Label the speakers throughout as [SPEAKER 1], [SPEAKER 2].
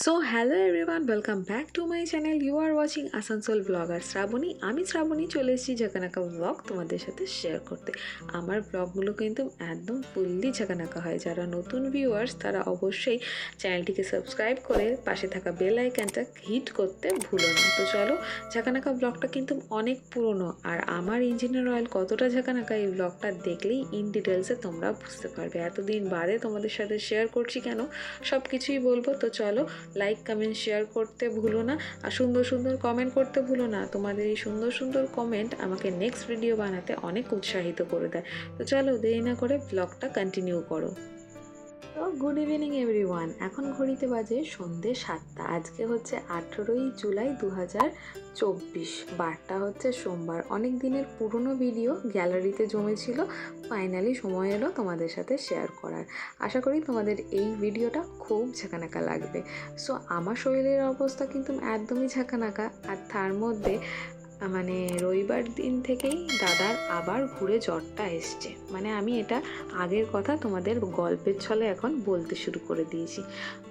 [SPEAKER 1] So hello everyone welcome back to my channel you are watching Asansol blogger Shrabani, আমি শ্রাবণী চলে এসেছি ঝাঁকানাকা blog তোমাদের সাথে শেয়ার করতে। আমার ব্লগগুলো কিন্তু একদম ফুললি ঝাঁকানাকা হয়। যারা নতুন ভিউয়ার্স তারা অবশ্যই চ্যানেলটিকে সাবস্ক্রাইব করে পাশে থাকা বেল আইকনটা হিট করতে ভুলো না। তো চলো ঝাঁকানাকা ব্লগটা কিন্তু অনেক পুরনো আর আমার ইঞ্জিনিয়ার অয়েল কতটা ঝাঁকানাকা এই ব্লগটা দেখলেই ইন ডিটেলসে তোমরা বুঝতে পারবে। এতদিন বাদে তোমাদের সাথে শেয়ার করছি কেন? সব কিছুই বলব। তো চলো লাইক কমেন্ট শেয়ার করতে ভুলো না। আর সুন্দর সুন্দর কমেন্ট করতে ভুলো না। তোমাদের এই সুন্দর সুন্দর কমেন্ট আমাকে নেক্সট ভিডিও বানাতে অনেক উৎসাহিত করে দেয়। তো চলো দেরি না করে ব্লগটা কন্টিনিউ করো। Good evening, everyone. এখন ঘড়িতে বাজে সন্ধে সাতটা। আজকে হচ্ছে আঠেরোই জুলাই দু হাজার চব্বিশ। বারটা হচ্ছে সোমবার। অনেক দিনের পুরনো ভিডিও গ্যালারিতে জমেছিল। ফাইনালি সময় এলো তোমাদের সাথে শেয়ার করার। আশা করি তোমাদের এই ভিডিওটা খুব ঝাঁকানাকা লাগবে। সো আমার শরীরের অবস্থা কিন্তু একদমই ঝাঁকানাকা। আর তার মধ্যে মানে রবিবার দিন থেকেই দাদার আবার ঘুরে জ্বরটা এসছে। মানে আমি এটা আগের কথা তোমাদের গল্পের ছলে এখন বলতে শুরু করে দিয়েছি।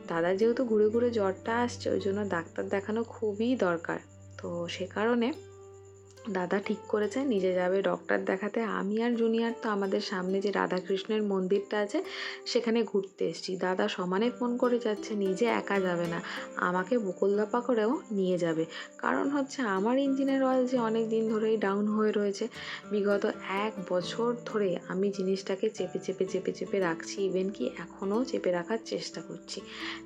[SPEAKER 1] দাদা যেহেতু ঘুরে ঘুরে জ্বরটা আসছে, ওই জন্য ডাক্তার দেখানো খুবই দরকার। তো সে কারণে দাদা ঠিক করেছে, নিজে যাবে ডক্টর দেখাতে। আমি আর জুনিয়র তো আমাদের সামনে যে রাধাকৃষ্ণের মন্দিরটা আছে, সেখানে ঘুরতে এসেছি। দাদা সমানে ফোন করে যাচ্ছে, নিজে একা যাবে না। আমাকে বকুল বকুলদাপা করেও নিয়ে যাবে। কারণ হচ্ছে আমার ইঞ্জিনের অয়েল যে অনেক দিন ধরেই ডাউন হয়ে রয়েছে, বিগত এক বছর ধরে আমি জিনিসটাকে চেপে চেপে চেপে চেপে রাখছি। ইভেন কি এখনও চেপে রাখার চেষ্টা করছি।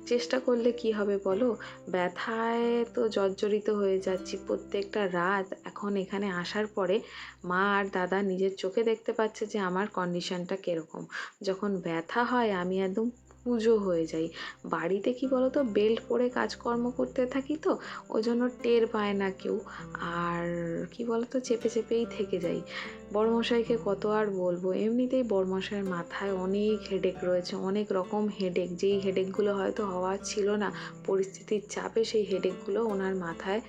[SPEAKER 1] চেষ্টা করলে কি হবে বলো? ব্যথায় তো জর্জরিত হয়ে যাচ্ছি। প্রত্যেকটা রাত এখন এখানে আসার পরে মা আর দাদা নিজের চোখে দেখতে পাচ্ছে যে আমার কন্ডিশনটা কীরকম। যখন ব্যথা হয়, আমি একদম পুজো হয়ে যাই। বাড়িতে কি বলো তো বেল্ট পরে কাজকর্ম করতে থাকি তো, ওই জন্য টের পায় না কেউ। আর কি বলো তো চেপে চেপেই থেকে যাই। বড়মশাইকে কত আর বলব? এমনিতেই বড়মশাইয়ের মাথায় অনেক হেডেক রয়েছে, অনেক রকম হেডেক যেই হেডেকগুলো হয়তো হওয়ার ছিল না, পরিস্থিতির চাপে সেই হেডেকগুলো ওনার মাথায়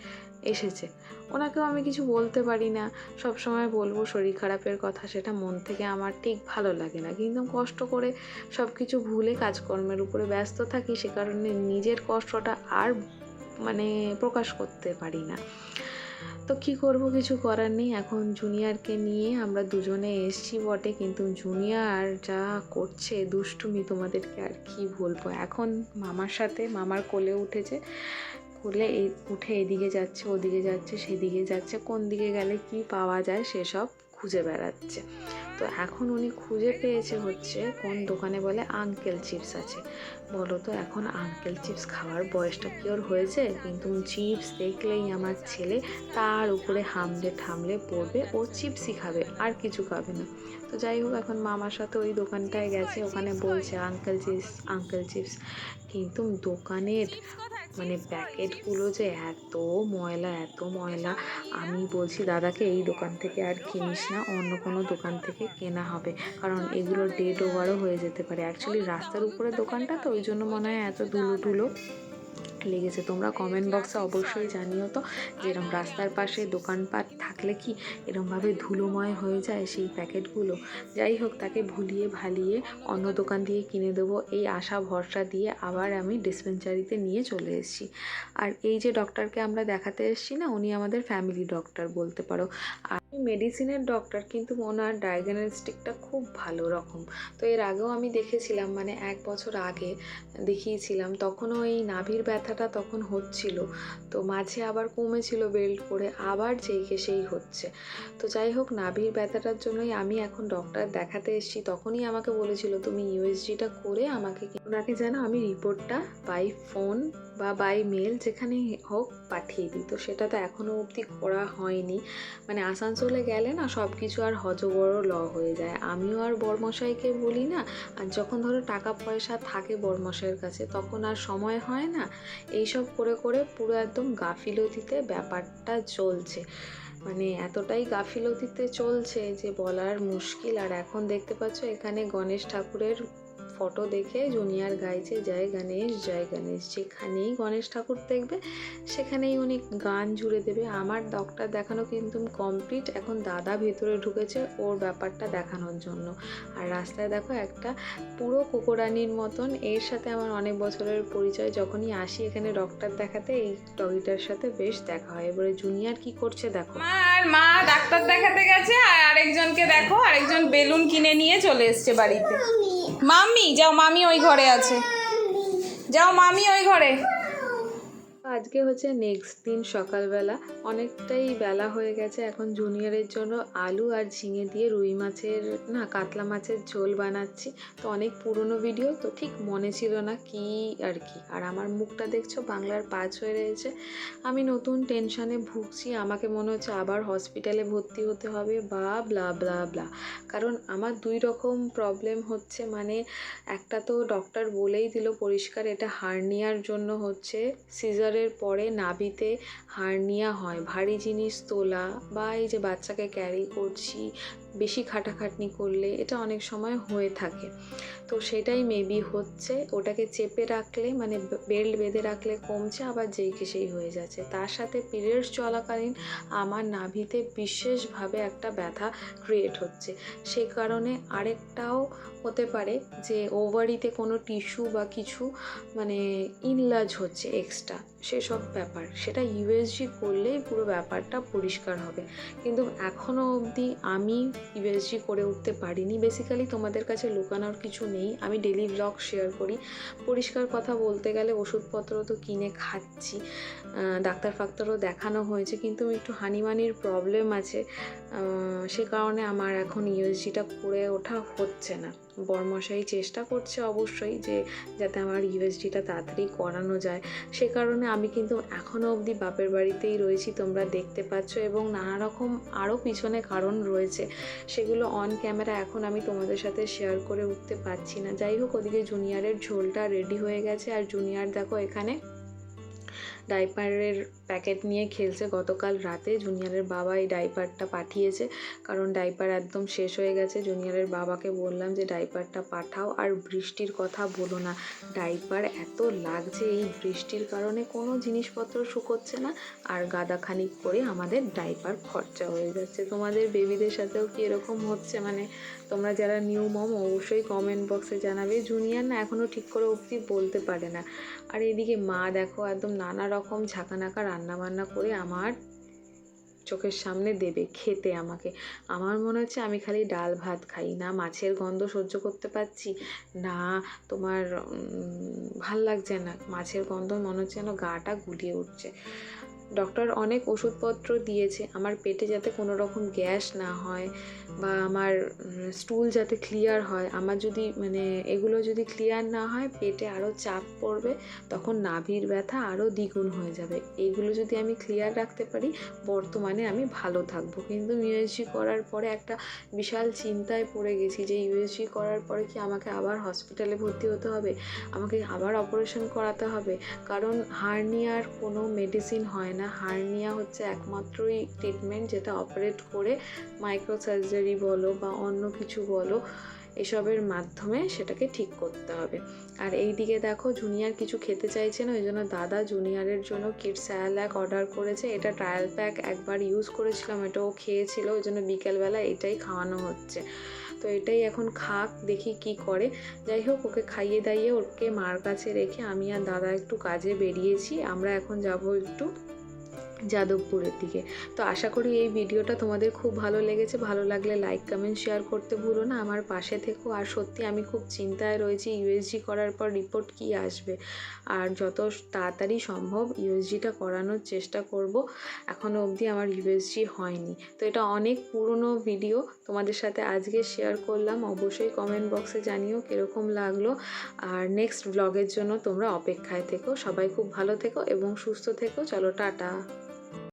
[SPEAKER 1] এসেছে। ওনাকেও আমি কিছু বলতে পারি না। সব সময় বলব শরীর খারাপের কথা, সেটা মন থেকে আমার ঠিক ভালো লাগে না। কিন্তু কষ্ট করে সব কিছু ভুলে কাজকর্মের উপরে ব্যস্ত থাকি, সে কারণে নিজের কষ্টটা আর মানে প্রকাশ করতে পারি না। তো কি করব কিছু করার নেই। এখন জুনিয়রকে নিয়ে আমরা দুজনে এসছি বটে, কিন্তু জুনিয়র যা করছে, দুষ্টুমি তোমাদেরকে আর কি বলব? এখন মামার সাথে, মামার কোলে উঠেছে। কোলে এই উঠে এদিকে যাচ্ছে, ওদিকে যাচ্ছে, সেদিকে যাচ্ছে, কোন দিকে গেলে কি পাওয়া যায় সেসব খুঁজে বেড়াচ্ছে। তো এখন উনি খুঁজে পেয়েছে হচ্ছে কোন দোকানে বলে আঙ্কেল চিপস আছে। বলো তো এখন আঙ্কেল চিপস খাওয়ার বয়সটা কি ওর হয়েছে? কিন্তু চিপস দেখলেই আমার ছেলে তার উপরে হামলে ঠামলে পড়বে, ও চিপসই খাবে, আর কিছু খাবে না। তো যাই হোক, এখন মামার সাথে ওই দোকানটায় গেছে, ওখানে বলছে আঙ্কেল চিপস আঙ্কেল চিপস কিন্তু দোকানের মানে প্যাকেটগুলো যে এত ময়লা এত ময়লা, আমি বলছি দাদাকে এই দোকান থেকে আর কিনিস না, অন্য কোনো দোকান থেকে কেনা হবে। কারণ এগুলো ডেট ওভারও হয়ে যেতে পারে। অ্যাকচুয়ালি রাস্তার উপরে দোকানটা তো, ওই জন্য মনে হয় এত ধুলো ধুলো লেগেছে। তোমরা কমেন্ট বক্সে অবশ্যই জানিও তো যে এরকম রাস্তার পাশে দোকানপাট থাকলে কি এরমভাবে ধুলোময় হয়ে যায় সেই প্যাকেটগুলো? যাই হোক, তাকে ভুলিয়ে ভালিয়ে অন্য দোকান দিয়ে কিনে দেবো। এই আশা, ভরসা দিয়ে আবার আমি ডিসপেন্সারিতে নিয়ে চলে এসেছি। আর এই যে ডক্টরকে আমরা দেখাতে এসেছি না, উনি আমাদের ফ্যামিলি ডক্টর বলতে পারো। আর মেডিসিনের ডক্টর কিন্তু ওনার ডায়াগনস্টিকটা খুব ভালো রকম। তো এর আগেও আমি দেখেছিলাম মানে এক বছর আগে দেখিয়েছিলাম, তখনও এই নাভির ব্যথাটা তখন হচ্ছিল। তো মাঝে আবার কমেছিল বেল্ট পরে, আবার যেইকে সেই হচ্ছে। তো যাই হোক, নাভির ব্যথাটার জন্যই আমি এখন ডক্টর দেখাতে এসেছি। তখনই আমাকে বলেছিল, তুমি ইউএসজিটা করে আমাকে ওনাকে যেন আমি রিপোর্টটা বাই ফোন বা বাই মেল যেখানে হোক পাঠিয়ে দিই। তো সেটা তো এখনও অবধি করা হয়নি। মানে আসানসোলে গেলে না সব কিছু আর হজবড় ল হয়ে যায়। আমিও আর বরমশাইকে বলি না। আর যখন ধরো টাকা পয়সা থাকে বরমশাইয়ের কাছে, তখন আর সময় হয় না। এইসব করে করে পুরো একদম গাফিলতিতে ব্যাপারটা চলছে। মানে এতটাই গাফিলতিতে চলছে যে বলার মুশকিল। আর এখন দেখতে পাচ্ছ, এখানে গণেশ ঠাকুরের ফটো দেখে জুনিয়র গাইছে, জয় গণেশ জয় গণেশ। যেখানেই গণেশ ঠাকুর দেখবে, সেখানেই উনি গান জুড়ে দেবে। আমার ডক্টর দেখানো কিন্তু কমপ্লিট এখন দাদা ভেতরে ঢুকেছে, ওর ব্যাপারটা দেখানোর জন্য। আর রাস্তায় দেখো একটা পুরো কোকোরানির মতন। এর সাথে আমার অনেক বছরের পরিচয়। যখনই আসি এখানে ডক্টর দেখাতে, এই ডগিটার সাথে বেশ দেখা হয়। এবারে জুনিয়র কি করছে দেখো।
[SPEAKER 2] আর মা ডাক্তার দেখাতে গেছে, আর আরেকজনকে দেখো, আরেকজন বেলুন কিনে নিয়ে চলে এসছে বাড়িতে। মাম্মি যাও মামি ওই ঘরে আছে। যাও মামি ওই ঘরে।
[SPEAKER 1] আজকে হচ্ছে নেক্সট দিন সকালবেলা। অনেকটাই বেলা হয়ে গেছে, এখন জুনিয়রের জন্য আলু আর ঝিঙে দিয়ে রুই মাছের, না, কাতলা মাছের ঝোল বানাচ্ছি। তো অনেক পুরনো ভিডিও তো ঠিক মনে ছিল না কি আর কি। আর আমার মুখটা দেখছ, বাংলার পাঁচ হয়ে রয়েছে। আমি নতুন টেনশানে ভুগছি, আমাকে মনে হচ্ছে আবার হসপিটালে ভর্তি হতে হবে, বা ব্লা ব্লা ব্লা কারণ আমার দুই রকম প্রবলেম হচ্ছে মানে একটা তো ডক্টর বলেই দিল পরিষ্কার, এটা হার্নিয়ার জন্য হচ্ছে সিজারের পরে নাভিতে হার্নিয়া হয়। ভারী জিনিস তোলা বা এই যে বাচ্চাকে ক্যারি করছি বেশি খাটাখাটনি করলে এটা অনেক সময় হয়ে থাকে। তো সেটাই মেবি হচ্ছে, ওটাকে চেপে রাখলে মানে বেল্ট বেঁধে রাখলে কমছে, আবার যেই কে সেই হয়ে যাচ্ছে। তার সাথে পিরিয়ডস চলাকালীন আমার নাভিতে বিশেষভাবে একটা ব্যথা ক্রিয়েট হচ্ছে। সেই কারণে আরেকটাও হতে পারে যে ওভারিতে কোনো টিস্যু বা কিছু মানে ইনলাজ হচ্ছে এক্সট্রা সেসব ব্যাপার। সেটা ইউএসজি করলেই পুরো ব্যাপারটা পরিষ্কার হবে। কিন্তু এখনও অবধি আমি ইউএসজি করে উঠতে পারিনি। বেসিক্যালি তোমাদের কাছে লুকানোর কিছু নেই। আমি ডেলি ব্লগ শেয়ার করি। পরিষ্কার কথা বলতে গেলে ওষুধপত্র তো কিনে খাচ্ছি। ডাক্তার ফাক্তারও দেখানো হয়েছে। কিন্তু একটু হানিমানির প্রবলেম আছে। সে কারণে আমার এখন ইউএসজিটা করে ওঠা হচ্ছে না। বরমশাই চেষ্টা করছে অবশ্যই যে যাতে আমার ইউএসজিটা তাড়াতাড়ি করানো যায়। সে কারণে আমি কিন্তু এখনও অবধি বাপের বাড়িতেই রয়েছি, তোমরা দেখতে পাচ্ছ, এবং নানা রকম আরও পিছনে কারণ রয়েছে। সেগুলো অন ক্যামেরা এখন আমি তোমাদের সাথে শেয়ার করে উঠতে পারছি না। যাই হোক, ওদিকে জুনিয়রের ঝোলটা রেডি হয়ে গেছে, আর জুনিয়র দেখো এখানে ডাইপারের প্যাকেট নিয়ে খেলছে গতকাল রাতে। জুনিয়রের বাবা এই ডাইপারটা পাঠিয়েছে, কারণ ডাইপার একদম শেষ হয়ে গেছে। জুনিয়রের বাবাকে বললাম যে, ডাইপারটা পাঠাও আর বৃষ্টির কথা বলো না। ডাইপার এত লাগছে এই বৃষ্টির কারণে, কোনো জিনিসপত্র শুকোচ্ছে না আর গাদাখানিক করে আমাদের ডাইপার খরচা হয়ে যাচ্ছে। তোমাদের বেবিদের সাথেও কি এরকম হচ্ছে? মানে তোমরা যারা নিউ মম, অবশ্যই কমেন্ট বক্সে জানাবে। জুনিয়র না এখনও ঠিক করে অবধি বলতে পারে না। আর এদিকে মা দেখো, একদম নানা রকম ঝাঁকানাকা রান্নাবান্না করে আমার চোখের সামনে দেবে, খেতে আমাকে। আমার মনে হচ্ছে আমি খালি ডাল ভাত খাই। না, মাছের গন্ধ সহ্য করতে পারছি। না, তোমার ভালো লাগছে না। মাছের গন্ধ মনে হচ্ছে যেন গাটা গুলিয়ে উঠছে। ডক্টর অনেক ওষুধপত্র দিয়েছে, আমার পেটে যাতে কোনো রকম গ্যাস না হয় বা আমার স্টুল যাতে ক্লিয়ার হয়। আমার যদি মানে এগুলো যদি ক্লিয়ার না হয়, পেটে আরও চাপ পড়বে, তখন নাভির ব্যথা আরও দ্বিগুণ হয়ে যাবে। এইগুলো যদি আমি ক্লিয়ার রাখতে পারি, বর্তমানে আমি ভালো থাকব। কিন্তু ইউএসজি করার পরে একটা বিশাল চিন্তায় পড়ে গেছি যে ইউএসজি করার পরে কি আমাকে আবার হসপিটালে ভর্তি হতে হবে? আমাকে আবার অপারেশন করাতে হবে? কারণ হার্নিয়ার কোনো মেডিসিন হয় না হার্নিয়া হচ্ছে একমাত্রই ট্রিটমেন্ট যেটা অপারেট করে মাইক্রো সার্জারি বলো বা অন্য কিছু বলো, এসবের মাধ্যমে সেটাকে ঠিক করতে হবে। আর এই দিকে দেখো জুনিয়ার কিছু খেতে চাইছে না ওই জন্য দাদা জুনিয়রের জন্য কিড স্যালাক অর্ডার করেছে। এটা ট্রায়াল প্যাক একবার ইউজ করেছিলাম, এটা ও খেয়েছিল ওই জন্য বিকেলবেলা এটাই খাওয়ানো হচ্ছে। তো এটাই এখন খাক, দেখি কি করে। যাই হোক, ওকে খাইয়ে দাইয়ে ওকে মার কাছে রেখে আমি আর দাদা একটু কাজে বেরিয়েছি, আমরা এখন যাব একটু যাদবপুরের দিকে। তো আশা করি এই ভিডিওটা তোমাদের খুব ভালো লেগেছে। ভালো লাগলে লাইক কমেন্ট শেয়ার করতে ভুলো না। আমার পাশে থেকো। আর সত্যি আমি খুব চিন্তায় রয়েছি ইউএসজি করার পর রিপোর্ট কি আসবে। আর যত তাড়াতাড়ি সম্ভব ইউএসজিটা করানোর চেষ্টা করব। এখনও অবধি আমার ইউএসজি হয়নি। তো এটা অনেক পুরনো ভিডিও। তোমাদের সাথে আজকে শেয়ার করলাম। অবশ্যই কমেন্ট বক্সে জানিও কীরকম লাগল। আর নেক্সট ব্লগের জন্য তোমরা অপেক্ষায় থেকো। সবাই খুব ভালো থেকো এবং সুস্থ থেকো। চলো, টাটা।